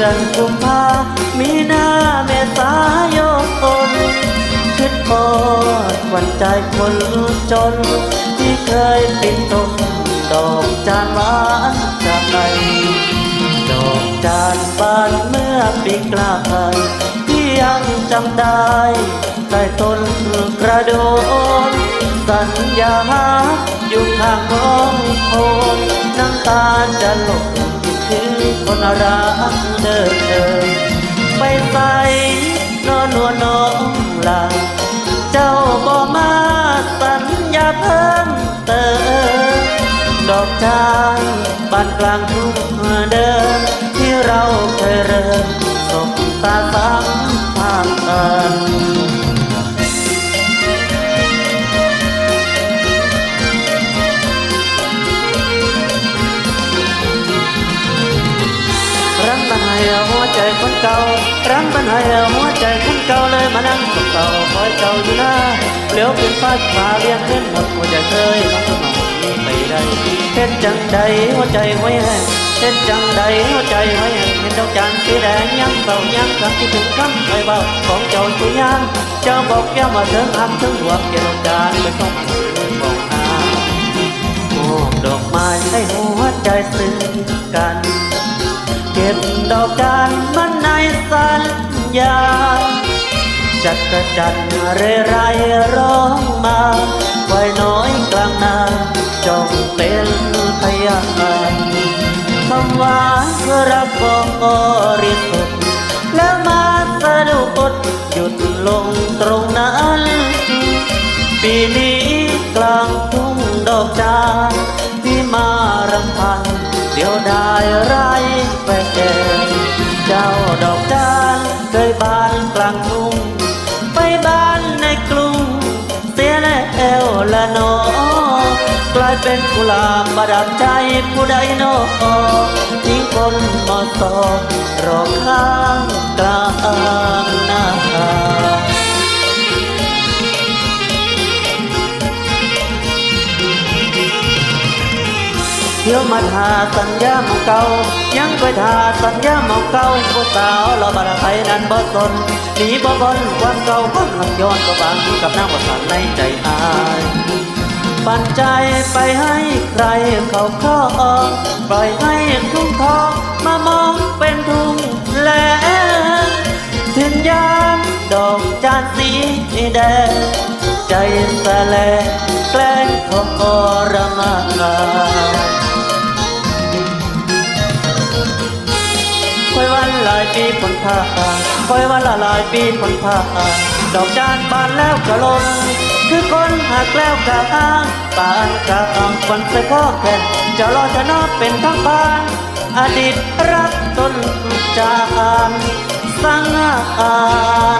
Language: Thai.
ดือนกุมภามีหน้าเมษายนคิดพอดวันใจคนจน ที่เคยปิดตมดอกจานหวานจากไหนดอกจานบานเมื่อปีกลาไทยที่ยังจำได้ใต้ต้นกระโดดสัญญาอยู่ข้างน้องคนน้ำตาจะหลบ คือคนรักเดินเดินไปใส่นอนนวน้องลาเจ้าบ่มาสัญญาเพิ่มเติมดอกจานบ้านกลางทุ่งเดิมที่เราเคยเริ่มสบตาสัมผัสกัน เก่าเลยมานั่งกับเก่าคอยเก่าอยู่นะเหลียวเป็นฟ้าฟ้าเรียงเล่นหมดหัวใจเคยน้องสมองนี้ไปได้เห็นจังใดหัวใจไว้แห้งเห็นจังใดหัวใจไว้แห้งเห็นดอกจานสีแดงยังเก่ายังคำที่ถึงคำไปเบาของเจ้าสุยานเจ้าบอกแก้วมาเถิงอันถึงหวงเกี่ยวดอกจานไปต้องมันบอกหามอบดอกไม้ให้หัวใจซึ้งกันเก็บดอกจานมันในสัญญา จักระจันทร์เรไรร้องมาไว้น้อยกลางนาจงเป็นพยานคำว่ารักบริสุทธิ์แล้วมาสะดุดหยุดลงตรงนั้นปีนี้กลางทุ่งดอกจานที่มารำพัน เดี๋ยวได้ไรแฟนเจ้าดอกจานเคยบานกลางทุ่ง บ้านในกรุง เสียแล้วละนอกลายเป็นกุหลาบประดับใจผู้ใดนอทิ้งคนมอสอรอข้างกลางนา ที่ยวมาทาสัญญาหมองเก่ายังไปทาสัญญาหมองเก่าผู้สาวเราบาดไทยนั้นบ่สนหนีบ่บนความเก่าความหักย้อนก็บางกับนางว่าสานในใจอายปันใจไปให้ใครเขาครองปล่อยให้ทุ่งทองมามองเป็นทุ่งแลถึงยามดอกจานสีแดงใจสลแก ปีผลผ่านคอยวันละหลายปีผลผ่านดอกจานบานแล้วก็ลงคือคนหักแล้วกะอ้างปานกะอ่างวันใส่พ่อแค่จะรอจะนอเป็นทั้งบ้านอดีตรักต้นจานสังหาร